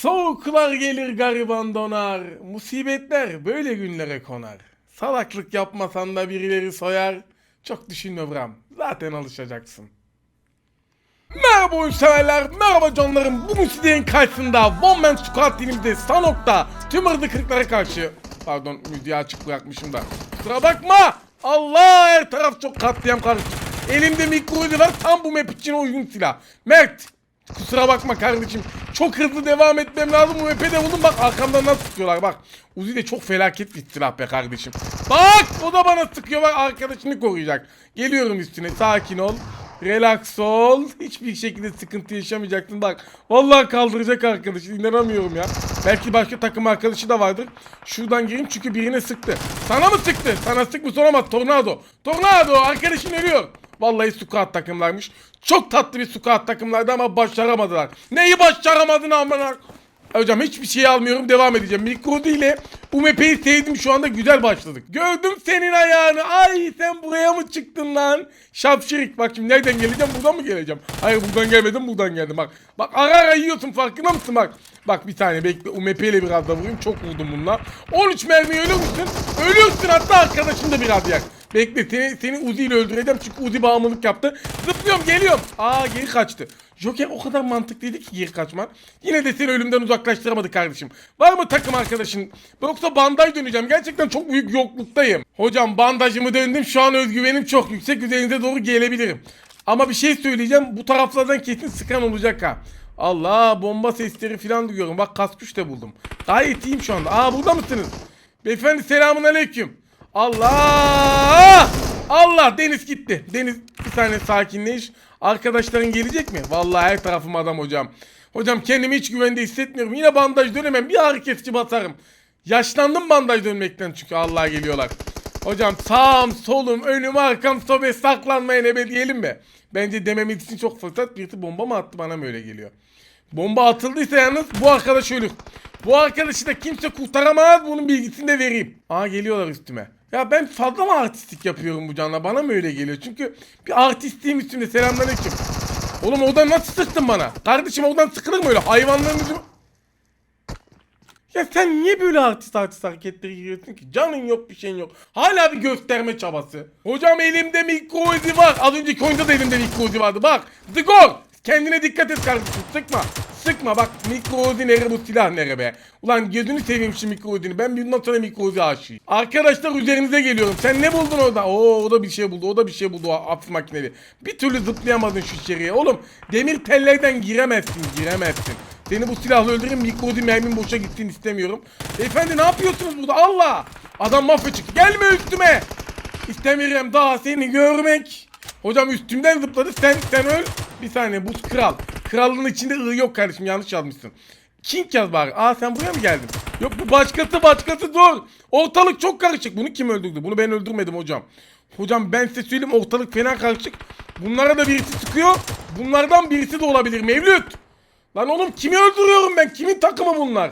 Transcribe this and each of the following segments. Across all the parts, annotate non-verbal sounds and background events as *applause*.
Soğuklar gelir gariban donar, musibetler böyle günlere konar. Salaklık yapmasan da birileri soyar, çok düşünme Bram, zaten alışacaksın. Merhaba oyun severler, merhaba canlarım. Bugün sizlerin karşısında One Man Squad dilimizde Sanok'ta tüm ırdıklıklara karşı... Pardon müziği açık bırakmışım da. Kusura bakma! Allah her taraf çok katliam karıştı. Elimde mikro var tam bu map için uygun silah. Mert! Kusura bakma kardeşim. Çok hızlı devam etmem lazım. Bu map'e de vurdum bak arkamdan nasıl sıkıyorlar bak. Uzi de çok felaket bir silah be kardeşim. Bak o da bana sıkıyor bak arkadaşını koruyacak. Geliyorum üstüne sakin ol. Relax ol. *laughs* Hiçbir şekilde sıkıntı yaşamayacaksın. Bak vallahi kaldıracak arkadaşı. İnanamıyorum ya. Belki başka takım arkadaşı da vardır. Şuradan gireyim çünkü birine sıktı. Sana mı sıktı? Sana sıkmış olamaz. Tornado. Tornado arkadaşın ölüyor. Vallahi squad takımlarmış. Çok tatlı bir squad takımlardı ama başaramadılar. Neyi başaramadın amına? Hocam hiçbir şey almıyorum devam edeceğim. Mikro ile UMP'yi sevdim şu anda güzel başladık. Gördüm senin ayağını. Ay sen buraya mı çıktın lan? Şapşirik bak şimdi nereden geleceğim buradan mı geleceğim? Hayır buradan gelmedim buradan geldim bak. Bak ara ara yiyorsun farkında mısın bak. Bak bir tane bekle UMP ile biraz da vurayım çok vurdum bununla. 13 mermi ölür müsün? Ölürsün hatta arkadaşın da biraz yak. Bekle seni, seni Uzi ile öldüreceğim çünkü Uzi bağımlılık yaptı. Zıplıyorum geliyorum. Aa geri kaçtı. Joker o kadar mantıklıydı ki geri kaçman. Yine de seni ölümden uzaklaştıramadı kardeşim. Var mı takım arkadaşın? Yoksa bandaj döneceğim. Gerçekten çok büyük yoklukdayım. Hocam bandajımı döndüm. Şu an özgüvenim çok yüksek. Üzerinize doğru gelebilirim. Ama bir şey söyleyeceğim. Bu taraflardan kesin sıkan olacak ha. Allah bomba sesleri falan duyuyorum. Bak kaskuş da buldum. Gayet iyiyim şu anda. Aa burada mısınız? Beyefendi selamun aleyküm. Allah! Allah Deniz gitti. Deniz bir saniye sakinleş. Arkadaşların gelecek mi? Vallahi her tarafım adam hocam. Hocam kendimi hiç güvende hissetmiyorum. Yine bandaj dönemem. Bir ağrı kesici basarım. Yaşlandım bandaj dönmekten çünkü Allah geliyorlar. Hocam sağım solum önüm arkam sobe saklanmayın ebe diyelim mi? Bence dememiz için çok fırsat. Birisi bomba mı attı bana mı öyle geliyor? Bomba atıldıysa yalnız bu arkadaş ölür. Bu arkadaşı da kimse kurtaramaz. Bunun bilgisini de vereyim. Aa geliyorlar üstüme. Ya ben fazla mı artistik yapıyorum bu canla? Bana mı öyle geliyor? Çünkü bir artistliğim üstümde. Selamünaleyküm. Oğlum oradan nasıl sıktın bana? Kardeşim oradan sıkılır mı öyle? Hayvanların yüzü... Ya sen niye böyle artist artist hareketleri giriyorsun ki? Canın yok bir şeyin yok. Hala bir gösterme çabası. Hocam elimde mikro Uzi var. Az önceki oyunda da elimde mikro Uzi vardı. Bak. Zigor. Kendine dikkat et kardeşim. Sıkma. Sıkma bak mikro Uzi nere bu silah nere be. Ulan gözünü seveyim şu mikro Uzi'ni. Ben bundan sonra mikro Uzi aşığıyım. Arkadaşlar üzerinize geliyorum. Sen ne buldun orada? Oo o da bir şey buldu. O da bir şey buldu. Hafif makineli. Bir türlü zıplayamadın şu içeriye. Oğlum demir tellerden giremezsin. Giremezsin. Seni bu silahla öldüreyim mikrodi mermin boşa gitsin istemiyorum. Beyefendi ne yapıyorsunuz burada Allah? Adam mafya çıktı. Gelme üstüme. İstemiyorum daha seni görmek. Hocam üstümden zıpladı sen sen öl. Bir saniye bu kral. Krallığın içinde ı yok kardeşim yanlış yazmışsın. King yaz bari. Aa sen buraya mı geldin? Yok bu başkası başkası dur. Ortalık çok karışık. Bunu kim öldürdü? Bunu ben öldürmedim hocam. Hocam ben size söyleyeyim ortalık fena karışık. Bunlara da birisi sıkıyor. Bunlardan birisi de olabilir Mevlüt. Lan oğlum kimi öldürüyorum ben? Kimin takımı bunlar?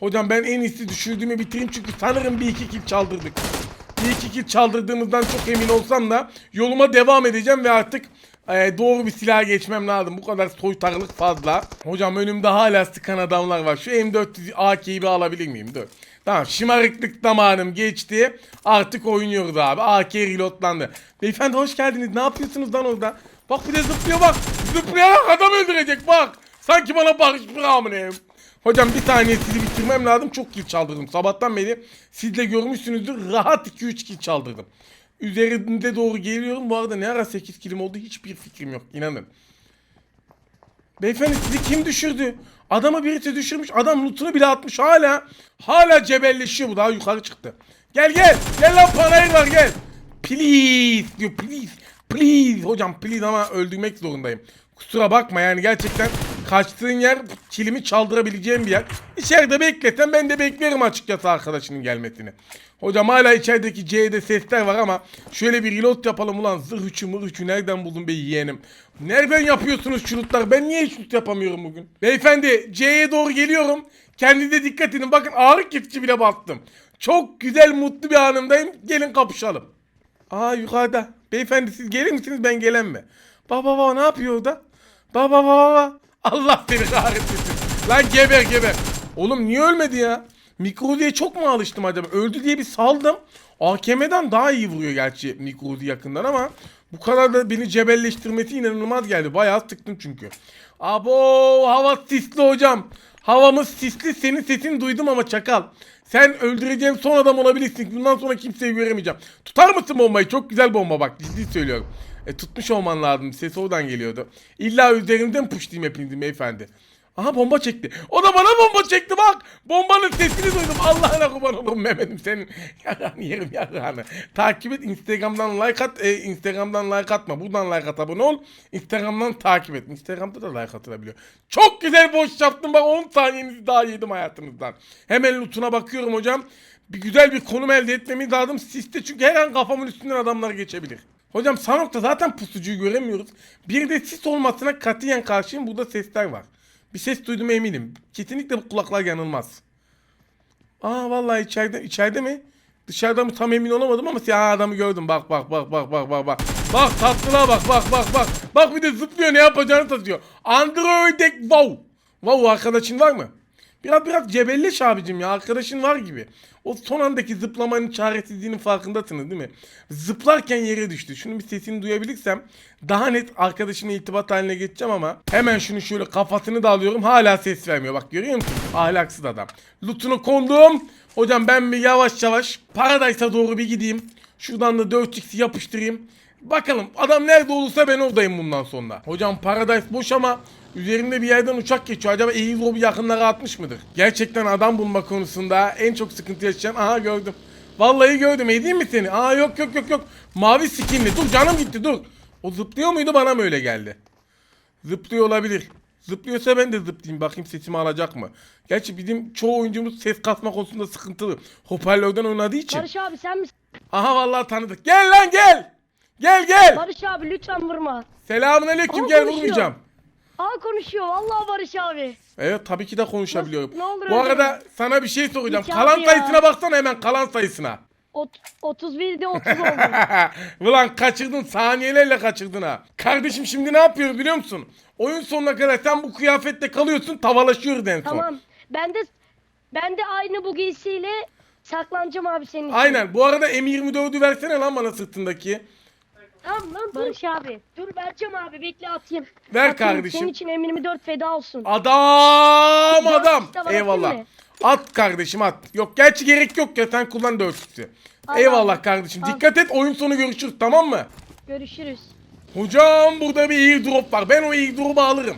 Hocam ben en iyisi düşürdüğümü bitireyim çünkü sanırım bir iki kill çaldırdık. Bir iki kill çaldırdığımızdan çok emin olsam da yoluma devam edeceğim ve artık e, doğru bir silaha geçmem lazım. Bu kadar soytarılık fazla. Hocam önümde hala sıkan adamlar var. Şu M400 AK'yi bir alabilir miyim? Dur. Tamam şımarıklık zamanım geçti. Artık oynuyoruz abi. AK reloadlandı. Beyefendi hoş geldiniz. Ne yapıyorsunuz lan orada? Bak bir de zıplıyor bak. Zıplayarak adam öldürecek bak. Sanki bana Barış Brahman'ım. Hocam bir tane sizi bitirmem lazım. Çok kill çaldırdım. Sabahtan beri siz de görmüşsünüzdür. Rahat 2-3 kill çaldırdım. Üzerinde doğru geliyorum. Bu arada ne ara 8 killim oldu hiçbir fikrim yok. İnanın. Beyefendi sizi kim düşürdü? Adamı birisi düşürmüş. Adam lootunu bile atmış hala. Hala cebelleşiyor bu daha yukarı çıktı. Gel gel. Gel lan parayı var gel. Please diyor please. Please hocam please ama öldürmek zorundayım. Kusura bakma yani gerçekten kaçtığın yer kilimi çaldırabileceğim bir yer. İçeride beklesen ben de beklerim açıkçası arkadaşının gelmesini. Hocam hala içerideki C'de sesler var ama şöyle bir reload yapalım ulan zırh üçü mır üçü nereden buldun be yeğenim? Nereden yapıyorsunuz şutlar? Ben niye şut yapamıyorum bugün? Beyefendi C'ye doğru geliyorum. Kendinize dikkat edin. Bakın ağrı kesici bile bastım. Çok güzel mutlu bir anımdayım. Gelin kapışalım. Aa yukarıda. Beyefendi siz gelir misiniz ben gelen mi? Baba baba ne yapıyor orada? Baba baba baba. Allah seni kahretsin. Lan geber geber. Oğlum niye ölmedi ya? Mikro diye çok mu alıştım acaba? Öldü diye bir saldım. AKM'den daha iyi vuruyor gerçi Mikro diye yakından ama bu kadar da beni cebelleştirmesi inanılmaz geldi. Bayağı tıktım çünkü. Abo hava sisli hocam. Havamız sisli senin sesini duydum ama çakal. Sen öldüreceğim son adam olabilirsin. Bundan sonra kimseyi göremeyeceğim. Tutar mısın bombayı? Çok güzel bomba bak ciddi söylüyorum. E tutmuş olman lazım. Ses oradan geliyordu. İlla üzerimden pushlayayım hepinizi beyefendi. Aha bomba çekti. O da bana bomba çekti bak. Bombanın sesini duydum. Allah'ına kurban olurum Mehmet'im senin. Yarağını yerim yarağını. Takip et Instagram'dan like at. E, Instagram'dan like atma. Buradan like at abone ol. Instagram'dan takip et. Instagram'da da like atılabiliyor. Çok güzel boş yaptım bak 10 saniyenizi daha yedim hayatınızdan. Hemen lootuna bakıyorum hocam. Bir güzel bir konum elde etmemiz lazım. Siste çünkü her an kafamın üstünden adamlar geçebilir. Hocam Sanok'ta zaten pusucuyu göremiyoruz. Bir de sis olmasına katiyen karşıyım. Burada sesler var. Bir ses duydum eminim. Kesinlikle bu kulaklar yanılmaz. Aa vallahi içeride içeride mi? Dışarıda mı tam emin olamadım ama siyah adamı gördüm. Bak bak bak bak bak bak bak. Bak tatlılığa bak bak bak bak. Bak bir de zıplıyor ne yapacağını satıyor. Androidek wow. Wow arkadaşın var mı? Biraz biraz cebelleş abicim ya arkadaşın var gibi. O son andaki zıplamanın çaresizliğinin farkındasınız değil mi? Zıplarken yere düştü. Şunun bir sesini duyabilirsem daha net arkadaşımla irtibat haline geçeceğim ama hemen şunu şöyle kafasını da alıyorum hala ses vermiyor. Bak görüyor musun? Ahlaksız adam. Lootunu kondum. Hocam ben bir yavaş yavaş Paradise'a doğru bir gideyim. Şuradan da 4x'i yapıştırayım. Bakalım adam nerede olursa ben oradayım bundan sonra. Hocam Paradise boş ama üzerinde bir yerden uçak geçiyor. Acaba Airdrop'u yakınlara atmış mıdır? Gerçekten adam bulma konusunda en çok sıkıntı yaşayan. Aha gördüm. Vallahi gördüm. Edeyim mi seni? Aa yok yok yok yok. Mavi skinli. Dur canım gitti dur. O zıplıyor muydu bana mı öyle geldi? Zıplıyor olabilir. Zıplıyorsa ben de zıplayayım bakayım sesimi alacak mı? Gerçi bizim çoğu oyuncumuz ses kasma konusunda sıkıntılı. Hoparlörden oynadığı için. Barış abi sen misin? Aha vallahi tanıdık. Gel lan gel. Gel gel. Barış abi lütfen vurma. Selamun aleyküm Aa, gel konuşuyor. vurmayacağım. Aa konuşuyor vallahi Barış abi. Evet tabii ki de konuşabiliyorum. Nasıl- ne olur Bu öyle arada sana bir şey soracağım. Hiç Kalan ya. sayısına baksana hemen kalan sayısına. Ot 31'de 30 oldu. *laughs* Ulan kaçırdın saniyelerle kaçırdın ha. Kardeşim şimdi ne yapıyoruz biliyor musun? Oyun sonuna kadar sen bu kıyafetle kalıyorsun tavalaşıyoruz en son. tamam. Ben de ben de aynı bu giysiyle saklanacağım abi senin için. Aynen bu arada M24'ü versene lan bana sırtındaki. Tamam lan dur. Barış abi. Dur vereceğim abi bekle atayım. Ver Atayım, kardeşim. Senin için M24 feda olsun. Adam adam. Eyvallah. At kardeşim at. Yok gerçi gerek yok ya sen kullan 4x'i. Al Eyvallah abi. kardeşim. Al. Dikkat et oyun sonu görüşürüz tamam mı? Görüşürüz. Hocam burada bir airdrop var. Ben o airdrop'u alırım.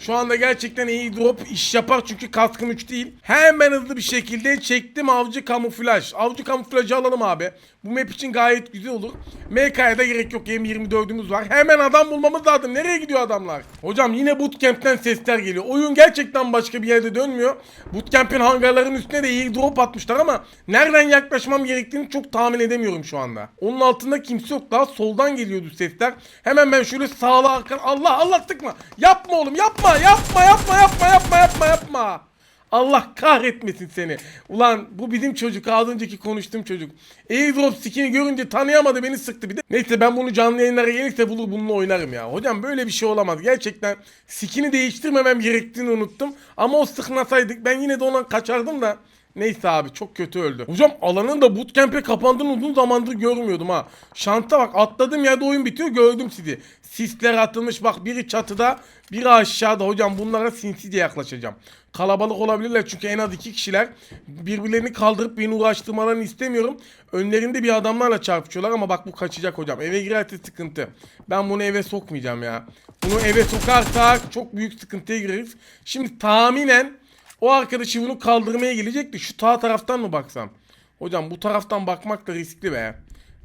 Şu anda gerçekten airdrop iş yapar çünkü kaskım 3 değil. Hemen hızlı bir şekilde çektim avcı kamuflaj. Avcı kamuflajı alalım abi. Bu map için gayet güzel olur. MK'ya da gerek yok. M24'ümüz var. Hemen adam bulmamız lazım. Nereye gidiyor adamlar? Hocam yine bootcamp'ten sesler geliyor. Oyun gerçekten başka bir yerde dönmüyor. Bootcamp'in hangarların üstüne de airdrop atmışlar ama nereden yaklaşmam gerektiğini çok tahmin edemiyorum şu anda. Onun altında kimse yok. Daha soldan geliyordu sesler. Hemen ben şöyle sağla arkan Allah Allah sıkma. Yapma oğlum yapma yapma yapma yapma yapma yapma yapma. Allah kahretmesin seni. Ulan bu bizim çocuk az önceki konuştuğum çocuk. Airdrop skin'i görünce tanıyamadı beni sıktı bir de. Neyse ben bunu canlı yayınlara gelirse bulur bununla oynarım ya. Hocam böyle bir şey olamaz. Gerçekten skin'i değiştirmemem gerektiğini unuttum. Ama o sıkmasaydık ben yine de ondan kaçardım da. Neyse abi çok kötü öldü. Hocam alanın da bootcamp'e kapandığını uzun zamandır görmüyordum ha. Şanta bak atladığım yerde oyun bitiyor gördüm sizi. Sisler atılmış bak biri çatıda biri aşağıda hocam bunlara sinsice yaklaşacağım. Kalabalık olabilirler çünkü en az iki kişiler. Birbirlerini kaldırıp beni uğraştırmalarını istemiyorum. Önlerinde bir adamlarla çarpışıyorlar ama bak bu kaçacak hocam. Eve girerse sıkıntı. Ben bunu eve sokmayacağım ya. Bunu eve sokarsak çok büyük sıkıntıya gireriz. Şimdi tahminen o arkadaşı bunu kaldırmaya gelecekti. Şu sağ taraftan mı baksam? Hocam bu taraftan bakmak da riskli be.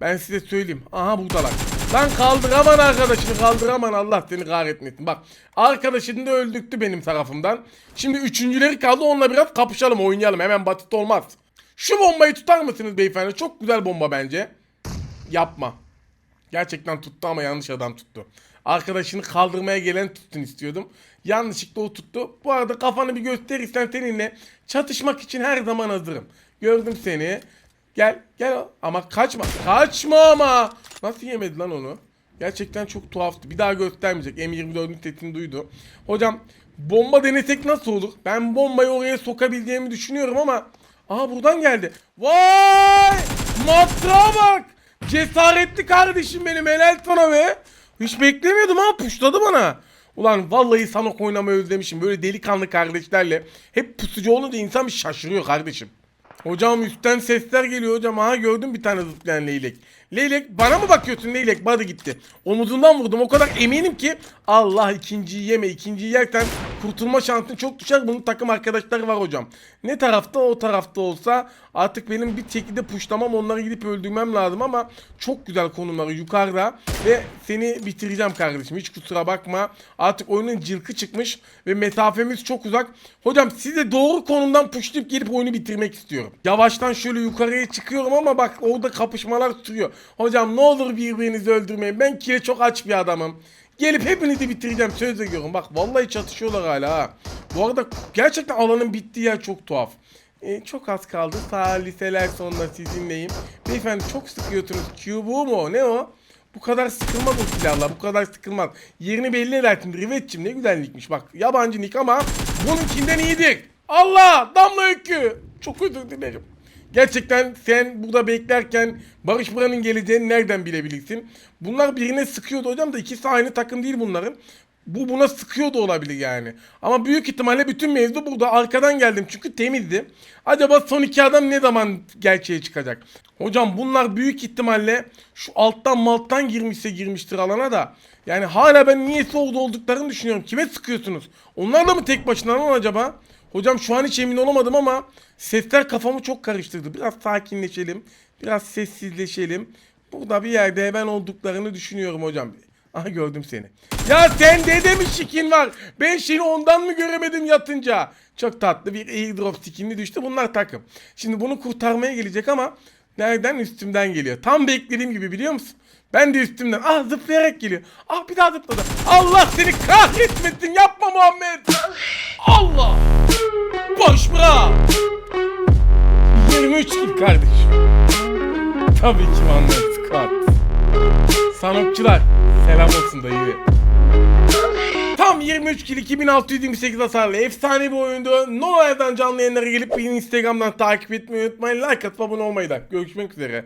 Ben size söyleyeyim. Aha buradalar. Lan kaldıraman arkadaşını kaldıraman Allah seni kahretmesin. Bak arkadaşını da öldürttü benim tarafımdan. Şimdi üçüncüleri kaldı onunla biraz kapışalım oynayalım. Hemen basit olmaz. Şu bombayı tutar mısınız beyefendi? Çok güzel bomba bence. Yapma. Gerçekten tuttu ama yanlış adam tuttu. Arkadaşını kaldırmaya gelen tutsun istiyordum. Yanlışlıkla o tuttu. Bu arada kafanı bir gösterirsen seninle çatışmak için her zaman hazırım. Gördüm seni. Gel gel ama kaçma. Kaçma ama. Nasıl yemedi lan onu? Gerçekten çok tuhaftı. Bir daha göstermeyecek. M24'ün sesini duydu. Hocam Bomba denesek nasıl olur? Ben bombayı oraya sokabileceğimi düşünüyorum ama... Aha buradan geldi. Vay! Matrağa bak! Cesaretli kardeşim benim helal sana be. Hiç beklemiyordum ha puşladı bana. Ulan vallahi Sanok oynamayı özlemişim. Böyle delikanlı kardeşlerle. Hep pusucu olunca insan bir şaşırıyor kardeşim. Hocam üstten sesler geliyor hocam. Aha gördüm bir tane zıplayan leylek. Leylek bana mı bakıyorsun leylek? Bana gitti. Omuzundan vurdum. O kadar eminim ki Allah ikinciyi yeme. ikinciyi yersen kurtulma şansın çok düşer. Bunun takım arkadaşları var hocam. Ne tarafta o tarafta olsa artık benim bir şekilde puşlamam onları gidip öldürmem lazım ama çok güzel konumları yukarıda ve seni bitireceğim kardeşim. Hiç kusura bakma. Artık oyunun cılkı çıkmış ve mesafemiz çok uzak. Hocam size doğru konumdan puşlayıp gelip oyunu bitirmek istiyorum. Yavaştan şöyle yukarıya çıkıyorum ama bak orada kapışmalar sürüyor. Hocam ne olur birbirinizi öldürmeyin. Ben kile çok aç bir adamım. Gelip hepinizi bitireceğim söz veriyorum. Bak vallahi çatışıyorlar hala ha. Bu arada gerçekten alanın bittiği yer çok tuhaf. Ee, çok az kaldı. Saliseler sonunda sizinleyim. Beyefendi çok sıkıyorsunuz. Bu mu? Ne o? Bu kadar sıkılmaz o silahlar. Bu kadar sıkılmaz. Yerini belli edersin. Rivetçim ne güzellikmiş. Bak yabancı nick ama bununkinden iyidir. Allah! Damla öykü. Çok özür dilerim. Gerçekten sen burada beklerken Barış Buran'ın geleceğini nereden bilebilirsin? Bunlar birine sıkıyordu hocam da ikisi aynı takım değil bunların. Bu buna sıkıyor da olabilir yani. Ama büyük ihtimalle bütün mevzu burada. Arkadan geldim çünkü temizdi. Acaba son iki adam ne zaman gerçeğe çıkacak? Hocam bunlar büyük ihtimalle şu alttan malttan girmişse girmiştir alana da. Yani hala ben niyeyse orada olduklarını düşünüyorum. Kime sıkıyorsunuz? Onlar da mı tek başına lan acaba? Hocam şu an hiç emin olamadım ama sesler kafamı çok karıştırdı. Biraz sakinleşelim. Biraz sessizleşelim. Burada bir yerde ben olduklarını düşünüyorum hocam. Aha gördüm seni. Ya sen dede mi şikin var? Ben seni ondan mı göremedim yatınca? Çok tatlı bir airdrop skinli düştü. Bunlar takım. Şimdi bunu kurtarmaya gelecek ama nereden üstümden geliyor. Tam beklediğim gibi biliyor musun? Ben de üstümden. Ah zıplayarak geliyor. Ah bir daha zıpladı. Allah seni kahretmesin. Yapma Muhammed. Allah. Boş bırak. 23 kill kardeşim. Tabii ki Muhammed Scott. Sanokçular selam olsun dayı. Tam 23 kill 2628 hasarlı efsane bir oyundu. Noah'dan canlı yayınlara gelip beni Instagram'dan takip etmeyi unutmayın. Like atıp abone olmayı da. Görüşmek üzere.